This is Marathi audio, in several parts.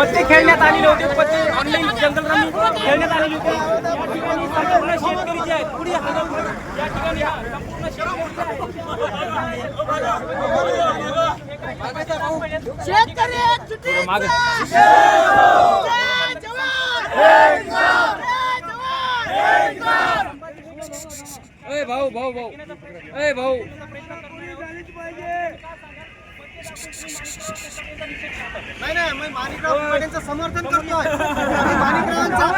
पत्ते खेळण्यात आलेले होते. पत्ते ऑनलाईन जंगल रमी खेळण्यात आलेले होते. या ठिकाणी संपूर्ण शेतकरी जे आहेत. पुढे या ठिकाणी हा संपूर्ण शेतकरी शेतकरी एकजुटीचा मागे. जय जवान! जय जवान! ए भाऊ भाऊ भाऊ. ए भाऊ. नाही नाही मी माणिकराव समर्थन करतोय. आम्ही माणिकरावांचं-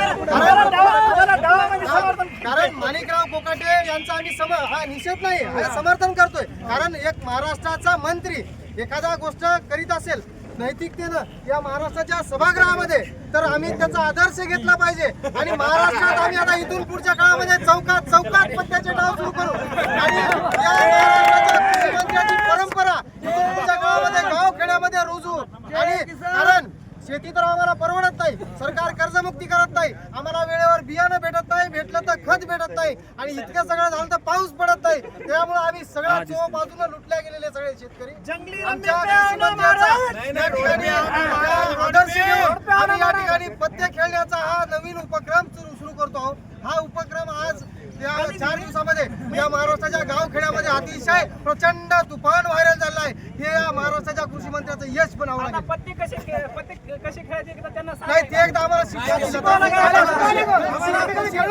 कारण- कारण माणिकराव कोकाटे यांचा आम्ही सम हा निषेध नाही हा. समर्थन करतोय. कारण एक महाराष्ट्राचा मंत्री एखादा गोष्ट करीत असेल नैतिकतेनं या महाराष्ट्राच्या सभागृहामध्ये तर आम्ही त्याचा आदर्श घेतला पाहिजे. आणि महाराष्ट्रात आम्ही आता इथून पुढच्या काळामध्ये चौकात चौकात पत्त्याचे डाव सुरू करू आणि या महाराष्ट्राच्या कृषीमंत्र्याची परंपरा इथून पुढच्या काळामध्ये गाव खेड्यामध्ये रुजू कारण शेती तर आम्हाला परवडत नाही. सरकार कर्जमुक्ती करत नाही. आम्हाला वेळेवर बियाणं भेटत नाही भेटलं तर खत भेटत नाही. आणि इतकं सगळं झालं तर पाऊस पडत नाही. त्यामुळे आम्ही सगळ्या चोह बाजूला लुटल्या गेलेले सगळे शेतकरी. आम्ही आदर्श घेऊन आम्ही या ठिकाणी पत्ते खेळण्याचा हा नवीन उपक्रम सुरू सुरू करतो आहोत. हा उपक्रम आज या महाराष्ट्राच्या गावखेड्यामध्ये अतिशय प्रचंड तुफान व्हायरल झालं आहे. हे या महाराष्ट्राच्या कृषी मंत्र्याचं यश बनावं आता लागेल. पत्ते कसे खे- पत्ते कसे खेळायचे एकदा त्यांना नाही. ते एकदा आम्हाला शिक्षा दिली?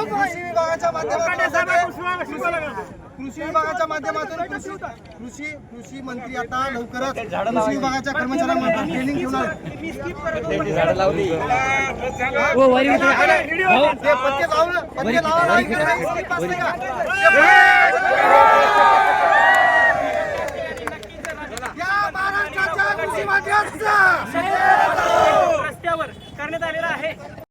कृषी विभागाच्या माध्यमातून कृषी विभागाच्या माध्यमातून कृषी कृषी कृषी मंत्री आता लवकरच कृषी विभागाच्या कर्मचाऱ्यांना ट्रेनिंग घेऊन ते पत्ते लावलं. पत्ते लावायला